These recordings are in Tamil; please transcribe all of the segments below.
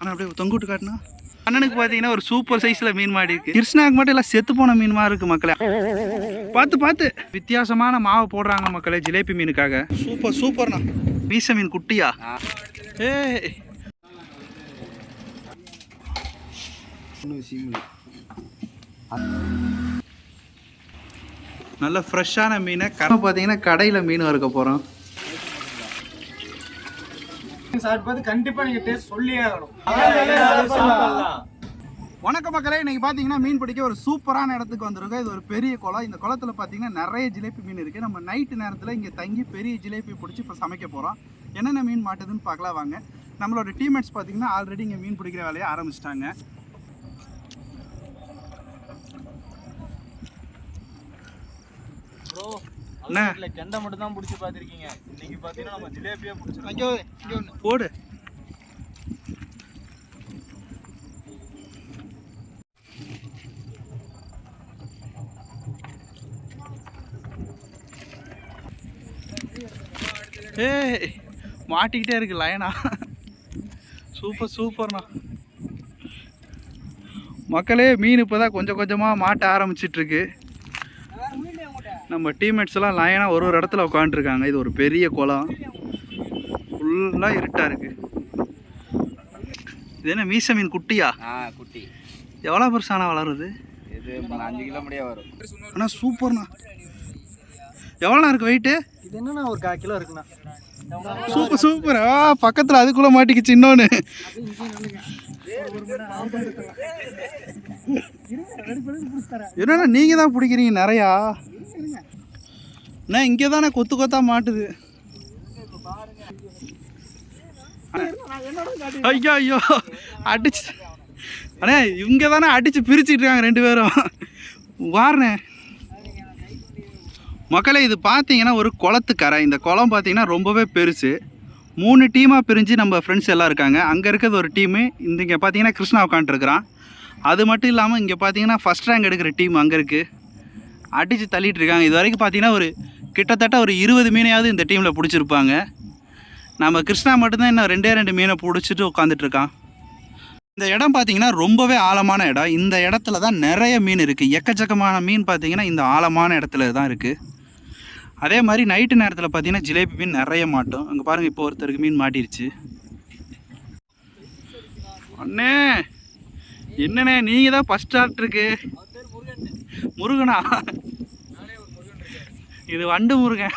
ஆனால் அப்படியே தொங்குட்டு காட்டினா? அண்ணனுக்கு பார்த்தீங்கன்னா ஒரு சூப்பர் சைஸில் மீன் மாடி இருக்கு. கிருஷ்ணாக்கு மட்டும் எல்லாம் செத்து போன மீன் மாதிரி இருக்கு மக்களே. பார்த்து பார்த்து வித்தியாசமான மாவு போடுறாங்க மக்களே ஜிலேபி மீனுக்காக. சூப்பர் சூப்பர்ண்ணா. வீச மீன் குட்டியா? ஏய். நல்ல ஃப்ரெஷ்ஷான மீனை. கடை பார்த்தீங்கன்னா கடையில் மீன் வறுக்க போகிறோம் சாப்பிட்டு கண்டிப்பா நீங்க டேஸ்ட் சொல்லியே ஆகணும். வணக்கம் மக்களே இன்னைக்கு பார்த்தீங்கன்னா மீன் பிடிக்க ஒரு சூப்பரான இடத்துக்கு வந்திருக்கோம். இது ஒரு பெரிய குளம். இந்த குளத்துல பார்த்தீங்கன்னா நிறைய ஜிலேபி மீன் இருக்குது நம்ம நைட்டு நேரத்தில் இங்கே தங்கி பெரிய ஜிலேபி பிடிச்சி இப்போ சமைக்க போகிறோம் என்னென்ன மீன் மாட்டுதுன்னு பார்க்கலாம் வாங்க. நம்மளோட டீம்மேட்ஸ் பார்த்தீங்கன்னா ஆல்ரெடி இங்கே மீன் பிடிக்கிற வேலையை ஆரம்பிச்சிட்டாங்க. ப்ரோ என்ன? இல்ல கெண்டை மட்டும் தான் பிடிச்சி பார்த்திருக்கீங்க. இன்னைக்கு பாத்தீங்கன்னா நம்ம ஜிலேபியே பிடிச்சிருக்கோம் ஐயோ இங்கே ஒன்று போடு. ஏய் மாட்டிக்கிட்டே இருக்கு லயனா சூப்பர் சூப்பர்ண்ணா மக்களே மீன் இப்போ தான் கொஞ்சம் கொஞ்சமாக மாட்ட ஆரம்பிச்சிட்டு இருக்கு. நம்ம டீம்மேட்ஸ் எல்லாம் லைனாக ஒரு ஒரு இடத்துல உட்காந்துருக்காங்க இது ஒரு பெரிய குளம். ஃபுல்லாக இருட்டாக இருக்கு. இது என்ன மீச மீன் குட்டியா? ஆ குட்டி. எவ்வளோ பெருசானா வளருது? இது அஞ்சு கிலோ முடிய வரும். ஆனால் சூப்பர்ண்ணா. எவ்வளோண்ணா இருக்கு வெயிட்டு இது என்னன்னா ஒரு கால் கிலோ இருக்குண்ணா. Super super. ஆ பக்கத்தில் அதுக்குள்ளே மாட்டிக்கிச்சு இன்னொன்று என்னண்ணா நீங்கள் தான் பிடிக்கிறீங்க நிறையா? அண்ணா இங்கே தானே கொத்து கொத்தா மாட்டுது. ஐயோ ஐயோ அடிச்சு. அண்ணே இங்கே தானே அடிச்சு பிரிச்சுட்டு இருக்காங்க ரெண்டு பேரும். வாரணே மக்களே இது பார்த்தீங்கன்னா ஒரு குளத்துக்கரை இந்த குளம் பார்த்தீங்கன்னா ரொம்பவே பெருசு. மூணு டீமாக பிரிஞ்சு நம்ம ஃப்ரெண்ட்ஸ் எல்லாம் இருக்காங்க. அங்கே இருக்கிறது ஒரு டீமு இந்த இங்கே பார்த்தீங்கன்னா கிருஷ்ணா உட்காந்துருக்குறான் அது மட்டும் இல்லாமல் இங்கே பார்த்தீங்கன்னா ஃபஸ்ட் ரேங்க் எடுக்கிற டீம் அங்கே இருக்குது அடித்து தள்ளிட்டு இருக்காங்க. இது வரைக்கும் பார்த்தீங்கன்னா ஒரு கிட்டத்தட்ட ஒரு இருபது மீனையாவது இந்த டீமில் பிடிச்சிருப்பாங்க. நம்ம கிருஷ்ணா மட்டும்தான் இன்னும் ரெண்டே ரெண்டு மீனை பிடிச்சிட்டு உட்காந்துட்ருக்கான் இந்த இடம் பார்த்தீங்கன்னா ரொம்பவே ஆழமான இடம். இந்த இடத்துல தான் நிறைய மீன் இருக்குது எக்கச்சக்கமான மீன் பார்த்தீங்கன்னா இந்த ஆழமான இடத்துல தான் இருக்குது அதே மாதிரி நைட்டு நேரத்தில் பார்த்தீங்கன்னா ஜிலேபி மீன் நிறைய மாட்டோம். அங்கே பாருங்கள் இப்போ ஒருத்தருக்கு மீன் மாட்டிருச்சு. அண்ணே என்னண்ணே நீங்கள் தான் ஃபஸ்ட் ஸ்டார்ட் இருக்குது முருகனா? இது வண்டு முருகன்.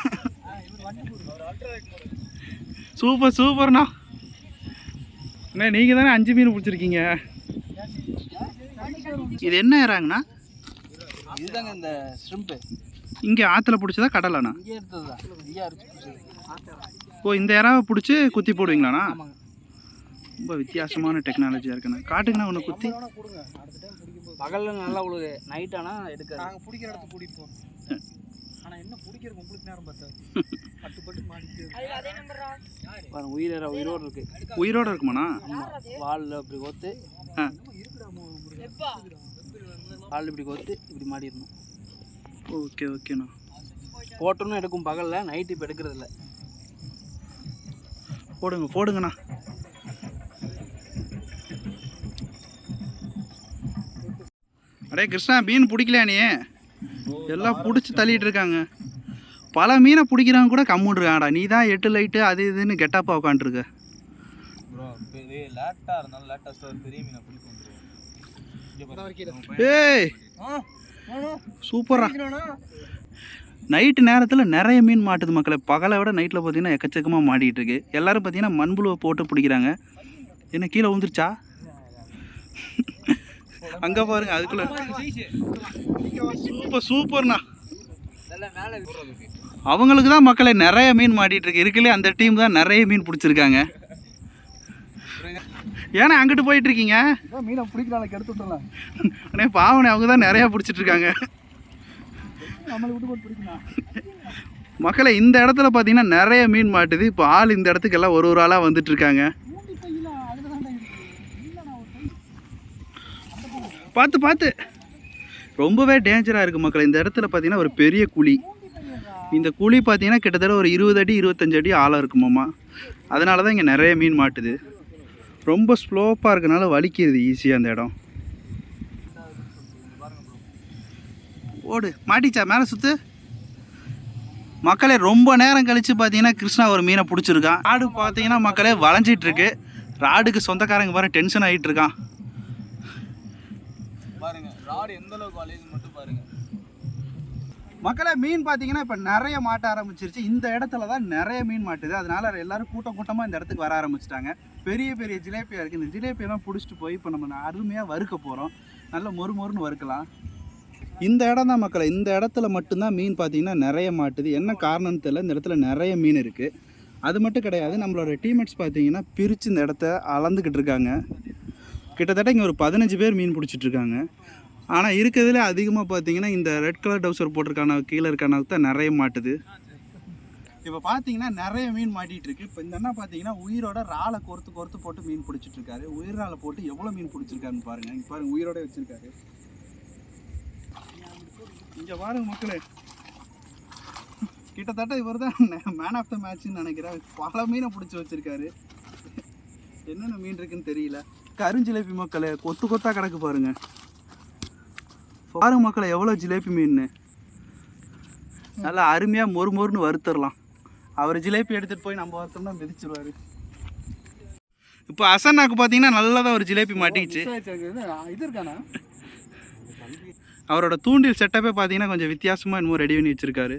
சூப்பர் சூப்பர்ண்ணா. அண்ணே நீங்கள் தானே அஞ்சு மீன் பிடிச்சிருக்கீங்க? இது என்ன ஏறாங்கண்ணா இதுதாங்க இந்த ஷ்ரிம்ப் இங்கே ஆற்றுல பிடிச்சதா கடலாண்ணா? ஓ இந்த இறாவை பிடிச்சி குத்தி போடுவீங்களாண்ணா? ரொம்ப வித்தியாசமான டெக்னாலஜியாக இருக்குண்ணா. காட்டுங்கண்ணா ஒன்று குத்தி. பகல்ல நல்லா உழுது. நைட் ஆனா எடுக்க நாங்க பிடிக்கிற இடத்துக்கு கூட்டிட்டு போறோம் ஆனா என்ன பிடிக்கிறது உங்களுக்கு நேரம் பார்த்தாது பட்டு பட்டு பாருங்க உயிர உயிரோடு இருக்கு. உயிரோட இருக்குமாண்ணா? வால்ல இப்படி கோத்து. ஆ. வால் இப்படி கோத்து இப்படி மாடிடணும். ஓகே ஓகேண்ணா. போட்டோன்னு எடுக்கும் பகல்ல நைட் இப்போ எடுக்கிறது இல்ல போடுங்க போடுங்கண்ணா. அடே கிருஷ்ணா மீன் பிடிக்கலையா நீ? எல்லாம் பிடிச்சி தள்ளிட்டு இருக்காங்க. பல மீனை பிடிக்கிறவங்க கூட கம்முன்னு இருக்காங்கடா நீ தான் எட்டு லைட்டு அது இதுன்னு கெட்டாப்பா உட்காந்துருக்க ஏய்! சூப்பரா. நைட்டு நேரத்தில் நிறைய மீன் மாட்டுது மக்களை. பகலை விட நைட்டில் பார்த்தீங்கன்னா எக்கச்சக்கமாக மாட்டிகிட்டு இருக்கு. எல்லாரும் பார்த்தீங்கன்னா மண்புழுவை போட்டு பிடிக்கிறாங்க. என்ன கீழே விழுந்துருச்சா? அங்கே பாருங்க அதுக்குள்ள. சூப்பர் சூப்பர்ண்ணா. அவங்களுக்கு தான் மக்களை நிறைய மீன் மாட்டிட்டு இருக்கு. இருக்குல்லே அந்த டீம் தான் நிறைய மீன் பிடிச்சிருக்காங்க. ஏன்னா அங்கிட்டு போயிட்டு இருக்கீங்க? மீனை பிடிக்கிறாங்க கெடுத்து அண்ணே பாவனே அவங்க தான் நிறையா பிடிச்சிட்டு இருக்காங்க. மக்களை இந்த இடத்துல பார்த்தீங்கன்னா நிறைய மீன் மாட்டுது. இப்போ ஆள் இந்த இடத்துக்கு எல்லாம் ஒரு ஒரு ஆளாக வந்துட்டு இருக்காங்க. பார்த்து பார்த்து. ரொம்பவே டேஞ்சராக இருக்குது மக்கள். இந்த இடத்துல பார்த்தீங்கன்னா ஒரு பெரிய குழி. இந்த குழி பார்த்தீங்கன்னா கிட்டத்தட்ட ஒரு இருபது அடி இருபத்தஞ்சு அடி ஆழம் இருக்குமாம்மா அதனால தான் இங்கே நிறைய மீன் மாட்டுது. ரொம்ப ஸ்லோப்பாக இருக்கனால வலிக்கிறது ஈஸியாக அந்த இடம். ஓடு மாட்டிச்சா? மேலே சுத்து. மக்களே ரொம்ப நேரம் கழித்து பார்த்தீங்கன்னா கிருஷ்ணா ஒரு மீனை பிடிச்சிருக்கான். ஆடு பார்த்தீங்கன்னா மக்களே வளைஞ்சிட்டு இருக்கு. ராடுக்கு சொந்தக்காரங்க பாருங்க டென்ஷன் ஆகிட்டு இருக்கான். மாடு எந்த அளவுக்கு வளையுது மட்டும் பாருங்க. மக்களே மீன் பார்த்தீங்கன்னா இப்போ நிறைய மாட்ட ஆரம்பிச்சிருச்சு. இந்த இடத்துல தான் நிறைய மீன் மாட்டுது. அதனால எல்லாரும் கூட்டம் கூட்டமாக இந்த இடத்துக்கு வர ஆரம்பிச்சிட்டாங்க. பெரிய பெரிய ஜிலேபியாக இருக்குது இந்த ஜிலேபியெல்லாம் பிடிச்சிட்டு போய் இப்போ நம்ம அருமையாக வறுக்க போகிறோம் நல்ல மொறு மொறுன்னு வறுக்கலாம். இந்த இடம் தான் மக்களை இந்த இடத்துல மட்டும்தான் மீன் பார்த்தீங்கன்னா நிறைய மாட்டுது. என்ன காரணம்னு தெரியல. இந்த இடத்துல நிறைய மீன் இருக்குது அது மட்டும் கிடையாது. நம்மளோட டீம்மேட்ஸ் பார்த்தீங்கன்னா பிரித்து இந்த இடத்த அளந்துக்கிட்டு இருக்காங்க. கிட்டத்தட்ட இங்கே ஒரு பதினஞ்சு பேர் மீன் பிடிச்சிட்ருக்காங்க ஆனால் இருக்கிறதுல அதிகமாக பார்த்தீங்கன்னா இந்த ரெட் கலர் டவுசர் போட்டிருக்கான கீழே இருக்கானவுக்கு தான் நிறைய மாட்டுது. இப்போ பார்த்தீங்கன்னா நிறைய மீன் மாட்டிகிட்டு இருக்கு. இப்போ இந்த என்ன பார்த்தீங்கன்னா உயிரோட ராலை கோர்த்து கோர்த்து போட்டு மீன் பிடிச்சிட்டு இருக்காரு. உயிர் ராலை போட்டு எவ்வளோ மீன் பிடிச்சிருக்காருன்னு பாருங்க. இங்கே பாருங்க உயிரோட வச்சிருக்காரு. இங்கே பாருங்க மக்களே. கிட்டத்தட்ட இவர் தான் மேன் ஆஃப் த மேட்ச்னு நினைக்கிறேன். பல மீனை பிடிச்சி வச்சிருக்காரு. என்னென்ன மீன் இருக்குன்னு தெரியல. கருஞ்சிலேபி மக்களே கொத்து கொத்தா கிடக்கு பாருங்கள் பாருங்க மக்களே எவ்வளோ ஜிலேபி மீன் நல்லா அருமையாக மொறு மொறுன்னு வறுத்துடலாம். அவர் ஜிலேபி எடுத்துகிட்டு போய் நம்ம வறுத்தோம்னா மிதிச்சிருவாரு. இப்போ அசன்னாக்கு பார்த்தீங்கன்னா நல்லதாக ஒரு ஜிலேபி மாட்டிக்கிச்சு. இது இருக்கானா? அவரோட தூண்டில் செட்டப்பே பார்த்தீங்கன்னா கொஞ்சம் வித்தியாசமாக என்னமோ ரெடி பண்ணி வச்சுருக்காரு.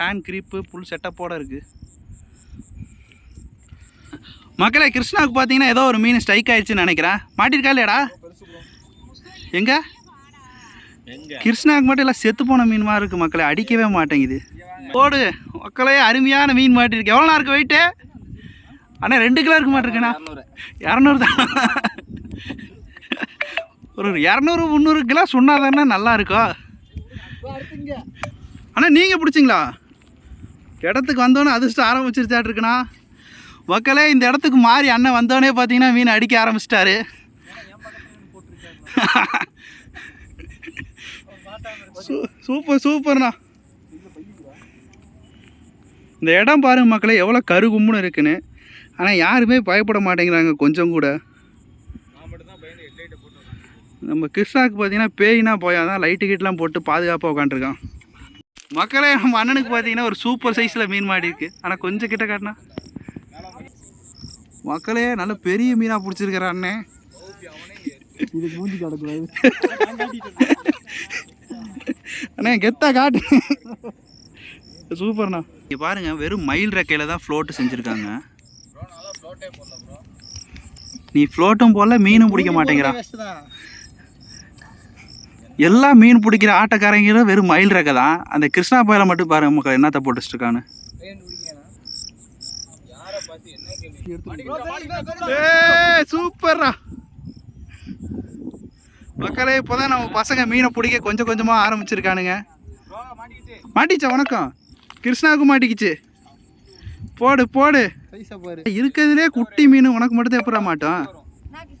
ஹேண்ட் க்ரீப்பு ஃபுல் செட்டப்போட இருக்குது மக்களே கிருஷ்ணாவுக்கு பார்த்தீங்கன்னா ஏதோ ஒரு மீன் ஸ்ட்ரைக் ஆயிடுச்சுன்னு நினைக்கிறேன். மாட்டிருக்கா இல்லையாடா? எங்க? கிருஷ்ணாவுக்கு மட்டும் எல்லாம் செத்து போன மீன் மாதிரி இருக்குது மக்களை. அடிக்கவே மாட்டேங்குது. போடு மக்களே அருமையான மீன் மாட்டிருக்கு எவ்வளோ இருக்கு வெயிட்டு அண்ணா ரெண்டு கிலோ இருக்க மாட்டிருக்கேண்ணா. இரநூறு தான். ஒரு இரநூறு முந்நூறு கிலோ சொன்னா தானே நல்லா இருக்கும் அண்ணா நீங்கள் பிடிச்சிங்களா? இடத்துக்கு வந்தோன்னே அதிர்ஷ்டம் ஆரம்பிச்சிருச்சாட்டு இருக்குண்ணா மக்களே இந்த இடத்துக்கு மாறி அண்ணன் வந்தோடனே பார்த்தீங்கன்னா மீன் அடிக்க ஆரம்பிச்சிட்டாரு. சூப்பர் சூப்பர்ண்ணா. இந்த இடம் பாருங்க மக்களே எவ்வளோ கருகும்னு இருக்குன்னு. ஆனால் யாருமே பயப்பட மாட்டேங்கிறாங்க கொஞ்சம் கூட. நம்ம கிருஷ்ணாவுக்கு பார்த்தீங்கன்னா பேய்னா போயாதான் லைட்டு கிட்டலாம் போட்டு பாதுகாப்பாக உட்காந்துருக்கான் மக்களே நம்ம அண்ணனுக்கு பார்த்தீங்கன்னா ஒரு சூப்பர் சைஸில் மீன் மாடி இருக்கு. ஆனால் கொஞ்சம் கிட்ட காட்டினா மக்களே நல்ல பெரிய மீனாக பிடிச்சிருக்கிற அண்ணே. இது மூஞ்சி கிடக்கூடாது அண்ணே கெத்தா காட்டு. சூப்பர்ண்ணா. இங்கே பாருங்க வெறும் மயில் ரெக்கையில் தான் ஃப்ளோட்டு செஞ்சுருக்காங்க. நீ ஃப்ளோட்டும் போடல மீனும் பிடிக்க மாட்டேங்கிறான் எல்லா மீன் பிடிக்கிற ஆட்டக்காரங்களும் வெறும் மயில் ரெக்கை தான். அந்த கிருஷ்ணா பயில மட்டும் பாருங்க மக்கள் என்னத்த போட்டு இருக்கான்னு ட்ரெயின் பிடிக்கிறேன் யாரை பார்த்து என்ன கேள்வி ஏ சூப்பர்ரா மக்களே இப்போதான் நம்ம பசங்க மீனை பிடிக்க கொஞ்சம் கொஞ்சமாக ஆரம்பிச்சிருக்கானுங்க. மாட்டிச்சா வணக்கம். கிருஷ்ணாவுக்கு மாட்டிக்கிச்சு. போடு போடு. இருக்கிறதுலே குட்டி மீன் உனக்கு மட்டும் எப்படா மாட்டோம்?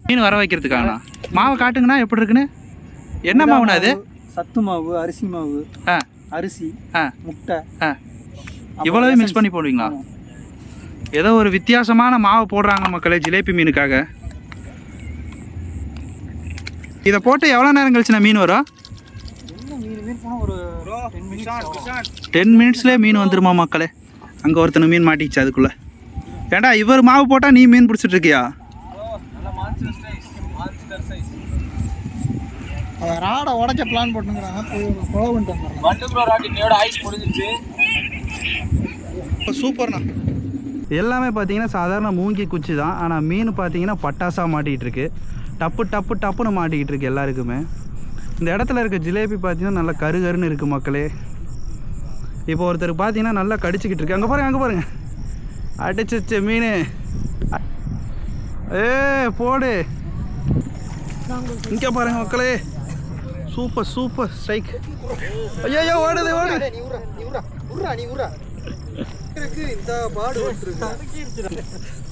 மீன் வர வைக்கிறதுக்காகண்ணா மாவை காட்டுங்கண்ணா எப்படி இருக்குன்னு? என்ன மாவுண்ணா அது? சத்து மாவு அரிசி மாவு ஆ. அரிசி முட்டை. இவ்வளவு மிக்ஸ் பண்ணி போடுவீங்களா? ஏதோ ஒரு வித்தியாசமான மாவை போடுறாங்க மக்களே ஜிலேபி மீனுக்காக. இதை போட்டு எவ்வளோ நேரம் கழிச்சு நான் மீன் வரும்? என்ன மீன் மீன் போனால் ஒரு டென் மினிட்ஸ் டென் மினிட்ஸ்லேயே மீன் வந்துருமா மக்களே? அங்கே ஒருத்தனை மீன் மாட்டிச்சு அதுக்குள்ளே. ஏண்டா இவர் மாவு போட்டால் நீ மீன் பிடிச்சிட்டு இருக்கியா நல்ல மான்ஸ்டர் சைஸ் மான்ஸ்டர் சைஸ் அவன் ராடை உடைக்க பிளான் போட்டுங்கிறாங்க சூப்பர்ண்ணா. எல்லாமே பார்த்தீங்கன்னா சாதாரண மூங்கி குச்சி தான் ஆனால் மீன் பார்த்தீங்கன்னா பட்டாசாக மாட்டிக்கிட்டு இருக்கு டப்பு டப்பு டப்புன்னு மாட்டிக்கிட்டு இருக்கு எல்லாருக்குமே. இந்த இடத்துல இருக்க ஜிலேபி பார்த்தீங்கன்னா நல்லா கரு கருன்னு இருக்குது மக்களே. இப்போ ஒருத்தர் பார்த்தீங்கன்னா நல்லா கடிச்சிக்கிட்டு இருக்கு. அங்கே பாருங்க அங்கே பாருங்க. அடிச்சிச்சு மீன். ஏ போடு. இங்கே பாருங்க மக்களே. Super super strike. ஐயோ ஓடுது ஓடுது.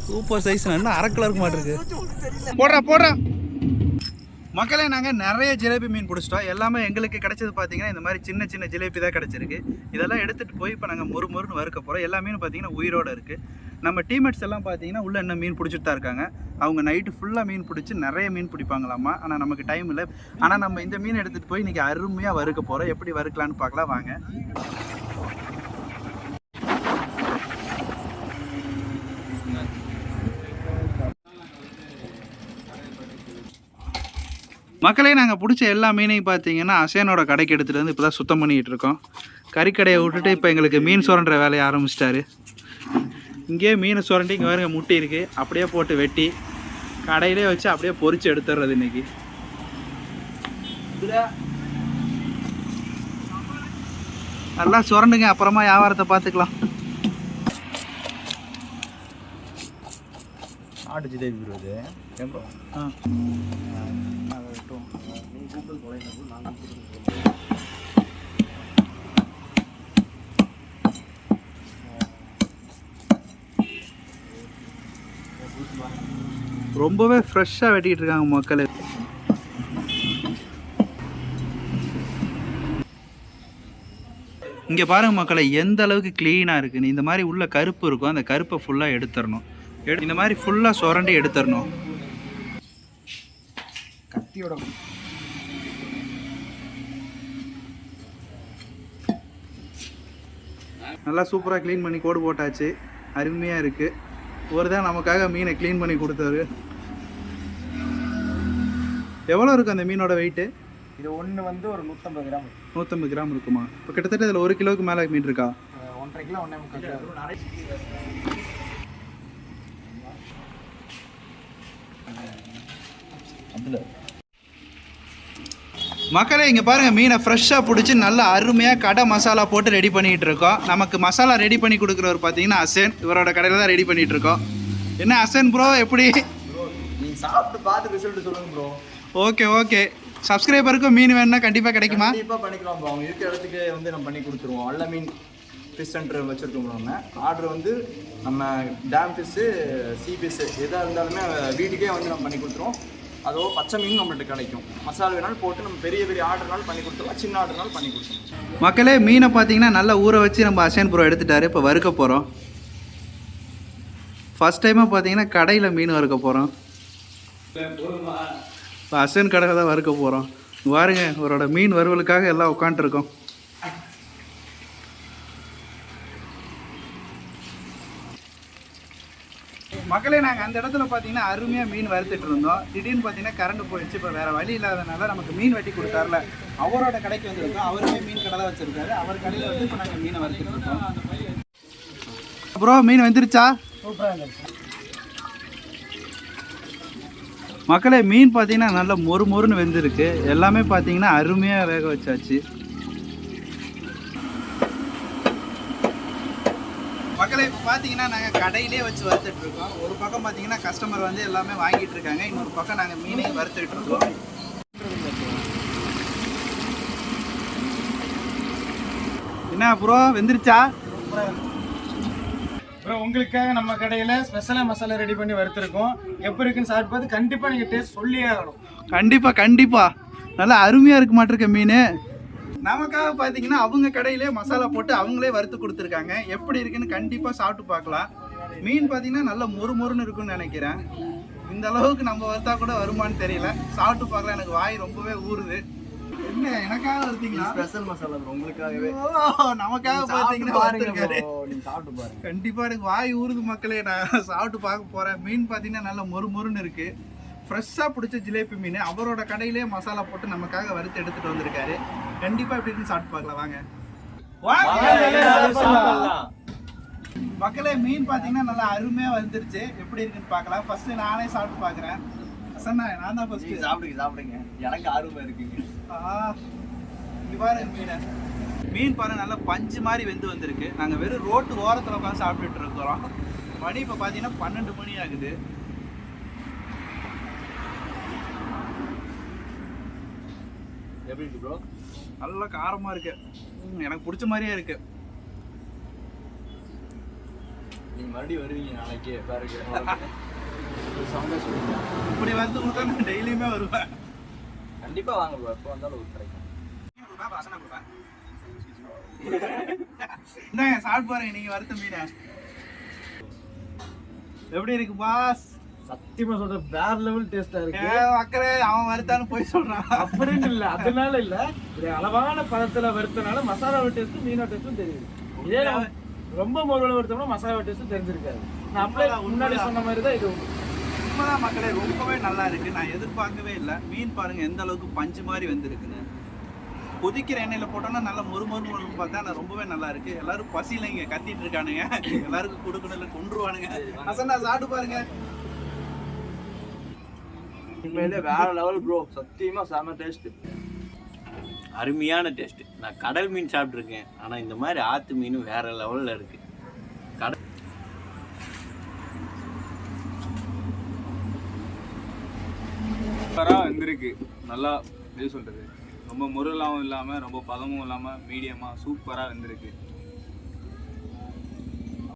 சூப்பர் சைஸ் என்ன அரை கலருக்கு மாட்டிருக்கு. போடுறா போடுறா. மக்களே நாங்கள் நிறைய ஜிலேபி மீன் பிடிச்சிட்டோம். எல்லாமே எங்களுக்கு கிடைச்சது பார்த்தீங்கன்னா இந்த மாதிரி சின்ன சின்ன ஜிலேபி தான் கிடச்சிருக்கு. இதெல்லாம் எடுத்துகிட்டு போய் இப்போ நாங்கள் மொறு மொறுன்னு வறுக்க போகிறோம் எல்லா மீனும் பார்த்தீங்கன்னா உயிரோடு இருக்குது நம்ம டீமேட்ஸ் எல்லாம் பார்த்தீங்கன்னா உள்ளே என்ன மீன் பிடிச்சிட்டு தான் இருக்காங்க. அவங்க நைட்டு ஃபுல்லாக மீன் பிடிச்சி நிறைய மீன் பிடிப்பாங்களாமா ஆனால் நமக்கு டைம் இல்லை. ஆனால் நம்ம இந்த மீன் எடுத்துகிட்டு போய் இன்றைக்கி அருமையாக வறுக்க போகிறோம் எப்படி வறுக்கலான்னு பார்க்கலாம் வாங்க. மக்களே நாங்கள் பிடிச்ச எல்லா மீனையும் பார்த்தீங்கன்னா அசேனோட கடைக்கு எடுத்துகிட்டு வந்து இப்போ தான் சுத்தம் பண்ணிக்கிட்டு இருக்கோம். கறிக்கடையை விட்டுட்டு இப்போ எங்களுக்கு மீன் சுரண்டுற வேலையை ஆரம்பிச்சிட்டாரு. இங்கேயே மீனை சுரண்டி இங்கே பாருங்க முட்டி இருக்குது அப்படியே போட்டு வெட்டி கடையிலே வச்சு அப்படியே பொரிச்சு எடுத்துடுறது இன்னைக்கு. நல்லா சுரண்டுங்க. அப்புறமா வியாபாரத்தை பார்த்துக்கலாம். ஆட்டு ஜிலேபி ப்ரோ ஏன் ப்ரோ ஆ ரொம்பவே ஃப்ரெஷ்ஷாக வெட்டிட்டு இருக்காங்க மக்கள். இங்கே பாருங்க மக்களை எந்த அளவுக்கு க்ளீனாக இருக்குன்னு இந்த மாதிரி உள்ள கருப்பு இருக்கும் அந்த கருப்பை ஃபுல்லாக எடுத்துடணும். எடு இந்த மாதிரி ஃபுல்லாக சுரண்டி எடுத்துடணும். கத்தியோட நல்லா சூப்பராக க்ளீன் பண்ணி கோடு போட்டாச்சு. அருமையாக இருக்குது ஒரு தான் நமக்காக மீனை க்ளீன் பண்ணி கொடுத்தாரு. எவ்வளோ இருக்கும் அந்த மீனோட வெயிட்டு இது ஒன்று வந்து ஒரு நூற்றம்பது கிராம். நூற்றம்பது கிராம் இருக்குமா? இப்போ கிட்டத்தட்ட இதில் ஒரு கிலோவுக்கு மேலே மீன் இருக்கா? ஒன்றரை கிலோ ஒன்றே முக்கால் கிலோ. அதில் மக்களே இங்கே பாருங்கள் மீனை ஃப்ரெஷ்ஷாக பிடிச்சி நல்லா அருமையாக கடை மசாலா போட்டு ரெடி பண்ணிகிட்டு இருக்கோம். நமக்கு மசாலா ரெடி பண்ணி கொடுக்குறவர் பார்த்தீங்கன்னா அசேன். இவரோட கடையில் தான் ரெடி பண்ணிகிட்டு இருக்கோம். என்ன அசேன் ப்ரோ எப்படி? சாப்பிட்டு பார்த்து ரிசல்ட் சொல்லுங்க ப்ரோ ஓகே ஓகே சப்ஸ்கிரைபருக்கும் மீன் வேணும்னா கண்டிப்பாக கிடைக்குமா? கண்டிப்பாக பண்ணிக்கலாம் ப்ரோ அவங்க இருக்கிற இடத்துக்கு வந்து நம்ம பண்ணி கொடுத்துருவோம். அல்ல மீன் ஃபிஷ் சென்டர் வச்சுருக்கோம் ப்ரோ நம்ம. ஆர்டர் வந்து நம்ம டேம் ஃபிஷ்ஷு சீ ஃபிஷ்ஷு எதாக இருந்தாலுமே வீட்டுக்கே வந்து நம்ம பண்ணி கொடுத்துருவோம். அதோ பச்சை மீன் நம்மள்ட்ட கிடைக்கும். மசாலா வேணாலும் போட்டு நம்ம பெரிய பெரிய ஆர்டர்னாலும் பண்ணி கொடுத்துருவோம் சின்ன ஆர்டர்னாலும் பண்ணி கொடுத்துருவோம் மக்களே மீனை பார்த்தீங்கன்னா நல்லா ஊற வச்சு நம்ம அசேன் புறம் எடுத்துட்டாரு. இப்போ வறுக்க போகிறோம் ஃபஸ்ட் டைமாக பார்த்தீங்கன்னா கடையில் மீன் வறுக்க போகிறோம் இப்போ அசேன் கடையில் தான் வறுக்க போகிறோம் பாருங்க அவரோட மீன் வறுவலுக்காக எல்லாம் உட்காந்துருக்கோம் மக்களே நாங்கள் அந்த இடத்துல பார்த்தீங்கன்னா அருமையாக மீன் வறுத்துட்டு இருந்தோம். திடீர்னு பார்த்தீங்கன்னா கரண்ட் போயிடுச்சு. இப்போ வேறு வழி இல்லாதனால நமக்கு மீன் வெட்டி கொடுத்தாருல. அவரோட கடைக்கு வந்திருக்கோம். அவருமே மீன் கடை தான் வச்சிருக்காரு. அவர் கடையில் வந்து இப்போ நாங்கள் மீனை வறுத்துட்டு இருக்கோம். ப்ரோ மீன் வந்துருச்சா? மக்களே மீன் பார்த்தீங்கன்னா நல்ல மொறு மொறுன்னு வெந்திருக்கு. எல்லாமே பார்த்தீங்கன்னா அருமையாக வேக வச்சாச்சு மக்களே இப்போ பார்த்தீங்கன்னா நாங்கள் கடையிலே வச்சு வறுத்துட்டு இருக்கோம். ஒரு பக்கம் பார்த்தீங்கன்னா கஸ்டமர் வந்து எல்லாமே வாங்கிட்டு இருக்காங்க. இன்னொரு பக்கம் நாங்கள் மீனையும் வறுத்துட்டு இருக்கோம். என்ன ப்ரோ வெந்துருச்சா? ப்ரோ உங்களுக்காக நம்ம கடையில் ஸ்பெஷலாக மசாலா ரெடி பண்ணி வறுத்துருக்கோம். எப்படி இருக்குன்னு சாப்பிட்டு பார்த்து கண்டிப்பாக நீங்கள் டேஸ்ட் சொல்லியே ஆகணும். கண்டிப்பாக கண்டிப்பாக நல்லா அருமையாக இருக்க மாட்டிருக்க மீன். நமக்காக பார்த்தீங்கன்னா அவங்க கடையிலே மசாலா போட்டு அவங்களே வறுத்து கொடுத்துருக்காங்க. எப்படி இருக்குன்னு கண்டிப்பாக சாப்பிட்டு பார்க்கலாம். மீன் பார்த்தீங்கன்னா நல்ல மொறு மொறுன்னு இருக்குன்னு நினைக்கிறேன். இந்த அளவுக்கு நம்ம வறுத்தா கூட வருமான்னு தெரியல. சாப்பிட்டு பார்க்கலாம். எனக்கு வாய் ரொம்பவே ஊறுது. என்ன எனக்காக வறுத்தீங்களா? ஸ்பெஷல் மசாலா உங்களுக்காகவே. நமக்காக பார்த்தீங்கன்னா. நீங்க சாப்பிட்டு பாருங்க. கண்டிப்பாக எனக்கு வாய் ஊறுது மக்களே. நான் சாப்பிட்டு பார்க்க போகிறேன் மீன் பார்த்தீங்கன்னா நல்ல மொறு மொறுன்னு இருக்கு. ஃப்ரெஷ்ஷாக பிடிச்ச ஜிலேபி மீன் அவரோட கடையிலே மசாலா போட்டு நமக்காக வறுத்து எடுத்துட்டு வந்திருக்காரு. கண்டிப்பாக எப்படி இருக்குன்னு சாப்பிட்டு பார்க்கலாம் வாங்க. மக்களே மீன் பார்த்தீங்கன்னா நல்லா அருமையாக வந்துருச்சு. எப்படி இருக்குன்னு பார்க்கலாம். ஃபர்ஸ்ட் நானே சாப்பிட்டு பார்க்குறேன். சொன்னா நான் தான் ஃபர்ஸ்ட் சாப்பிடுங்க சாப்பிடுங்க. எனக்கு ஆர்வமா இருக்குங்க. இங்க பாரு மீனை. மீன் பாரு நல்லா பஞ்சு மாதிரி வெந்து வந்திருக்கு. நாங்கள் வெறும் ரோட்டு ஓரத்தில் உட்காந்து சாப்பிட்டுட்டு இருக்கிறோம் மணி இப்போ பார்த்தீங்கன்னா பன்னெண்டு மணி ஆகுது. எப்படி இருக்கு ப்ரோ நல்லா காரமாக இருக்கு. எனக்கு பிடிச்ச மாதிரியே இருக்கு. நீங்க மறுபடியும் வருவீங்க நாளைக்கு பாருங்க இப்படி வந்து கொடுத்தா நான் டெய்லியுமே வருவேன். கண்டிப்பா வாங்க ப்ரோ எப்போ வந்தாலும் கிடைக்கும் இந்தாங்க சாப்பிட்டு பாருங்க நீங்க வறுத்த மீனை. எப்படி இருக்கு பாஸ் சத்தியமா சொல்ற வேற லெவல் டேஸ்டா இருக்கு. மக்களே அவன் வருத்தான்னு போய் சொல்றான். அப்படின்னு இல்ல அதனால இல்ல. ஒரு அளவான பதத்துல வறுத்தனால மசாலாவோட டேஸ்ட்டும் மீனோட டேஸ்ட்டும் தெரியுது. இதே ரொம்ப மொழில வறுத்தோம்னா மசாலா டேஸ்ட்டும் தெரிஞ்சிருக்காது. நான் அப்படியே முன்னாடி சொன்ன மாதிரி தான் இது உண்மைதான் மக்களே ரொம்பவே நல்லா இருக்கு. நான் எதிர்பார்க்கவே இல்லை. மீன் பாருங்க எந்த அளவுக்கு பஞ்சு மாதிரி வந்திருக்குன்னு. கொதிக்கிற எண்ணெயில போட்டோம்னா நல்லா மொறு மொறு மொறுன்னு பார்த்தா நான் ரொம்பவே நல்லா இருக்கு. எல்லாரும் பசியில இங்க கத்திட்டு இருக்கானுங்க. எல்லாருக்கும் கொடுக்கணும் இல்லை கொண்டுருவானுங்க அசனா சாப்பிட்டு பாருங்க. உண்மையிலே வேற லெவல் ப்ரோ சத்தியமா செம டேஸ்ட் அருமையான டேஸ்ட்டு நான் கடல் மீன் சாப்பிட்ருக்கேன் ஆனால் இந்த மாதிரி ஆற்று மீன் வேற லெவலில் இருக்குது கடல் சூப்பராக வந்திருக்கு. நல்லா எப்படி சொல்கிறது ரொம்ப முருளாவும் இல்லாமல் ரொம்ப பதமும் இல்லாமல் மீடியமாக சூப்பராக வந்திருக்கு.